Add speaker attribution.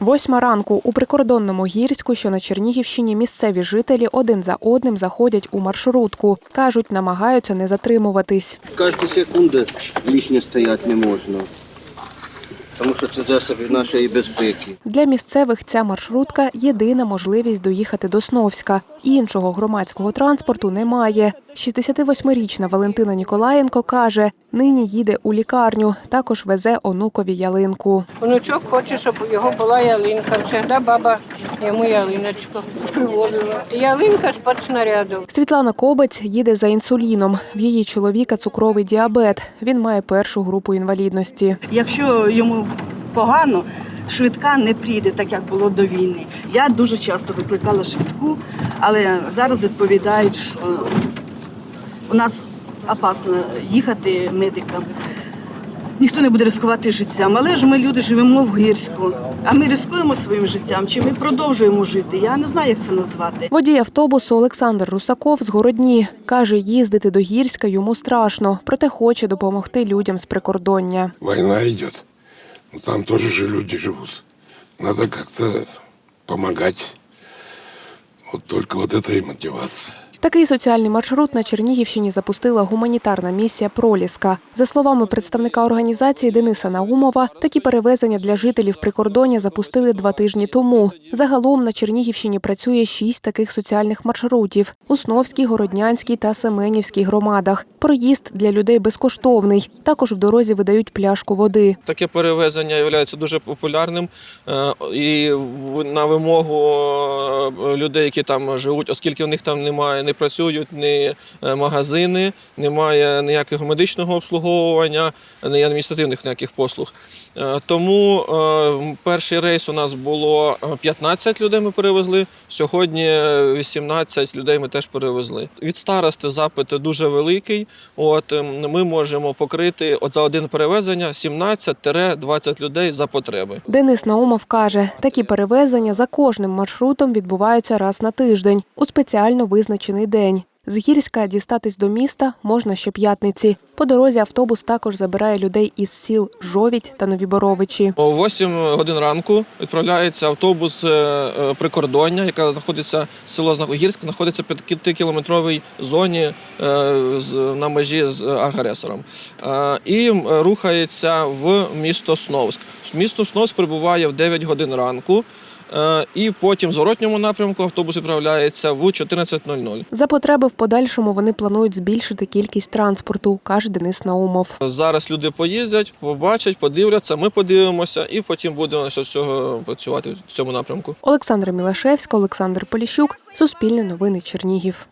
Speaker 1: Восьма ранку у прикордонному гірську, що на Чернігівщині, місцеві жителі один за одним заходять у маршрутку. Кажуть, намагаються не затримуватись.
Speaker 2: Кожні секунди лишнє стояти не можна. Тому що це засоби нашої безпеки.
Speaker 1: Для місцевих ця маршрутка єдина можливість доїхати до Сновська. Іншого громадського транспорту немає. 68-річна Валентина Ніколаєнко каже, нині їде у лікарню, також везе онукові ялинку.
Speaker 3: Онучок хоче, щоб у його була ялинка. Завжди баба йому ялиночку привозила. Ялинка з партснаряду.
Speaker 1: Світлана Кобець їде за інсуліном. В її чоловіка цукровий діабет. Він має першу групу інвалідності.
Speaker 4: Якщо йому погано, швидка не прийде, так як було до війни. Я дуже часто викликала швидку, але зараз відповідають, що у нас опасно їхати медикам. Ніхто не буде ризикувати життям, але ж ми люди живемо в гірську. А ми ризикуємо своїм життям, чи ми продовжуємо жити? Я не знаю, як це назвати.
Speaker 1: Водій автобусу Олександр Русаков з Городні каже, їздити до Гірська йому страшно, проте хоче допомогти людям з прикордоння.
Speaker 5: война идет. Но там тоже же люди живут. Надо как-то помогать. Вот только вот это и мотивация.
Speaker 1: Такий соціальний маршрут на Чернігівщині запустила гуманітарна місія Проліска. За словами представника організації Дениса Наумова, такі перевезення для жителів прикордоння запустили два тижні тому. Загалом на Чернігівщині працює шість таких соціальних маршрутів у Сновській, Городнянській та Семенівській громадах. Проїзд для людей безкоштовний. Також в дорозі видають пляшку води.
Speaker 6: Таке перевезення є дуже популярним е, і на вимогу е, людей, які там живуть, оскільки в них там немає, не працюють ні е, магазини, немає ніякого медичного обслуговування, ні адміністративних ніяких послуг. Е, Тому е, перший рейс у нас було е, 15 людей. Ми перевезли. Сьогодні е, 18 людей ми теж перевезли. Від старости запит дуже великий. От е, ми можемо покрити от за один перевезення 17-20 людей за потреби.
Speaker 1: Денис Наумов каже, такі перевезення за кожним маршрутом відбуваються раз на тиждень у спеціально визначений день. З Гірська дістатись до міста можна щоп'ятниці. По дорозі автобус також забирає людей із сіл Жовідь та Нові Боровичі.
Speaker 6: О 8 годин ранку відправляється автобус е, е, прикордоння, яка знаходиться село Знахогірськ, знаходиться в 5-кілометровій зоні е, на межі з агресором. І рухається в місто Сновськ. Місто Сновськ прибуває в 9 годин ранку. Е, І потім в зворотньому напрямку автобус відправляється в 14.00.
Speaker 1: За потреби в подальшому вони планують збільшити кількість транспорту, каже Денис Наумов.
Speaker 6: Зараз люди поїздять, побачать, подивляться, ми подивимося, і потім будемо з цього працювати в цьому напрямку.
Speaker 1: Олександра Мілашевська, Олександр Поліщук, Суспільне новини Чернігів.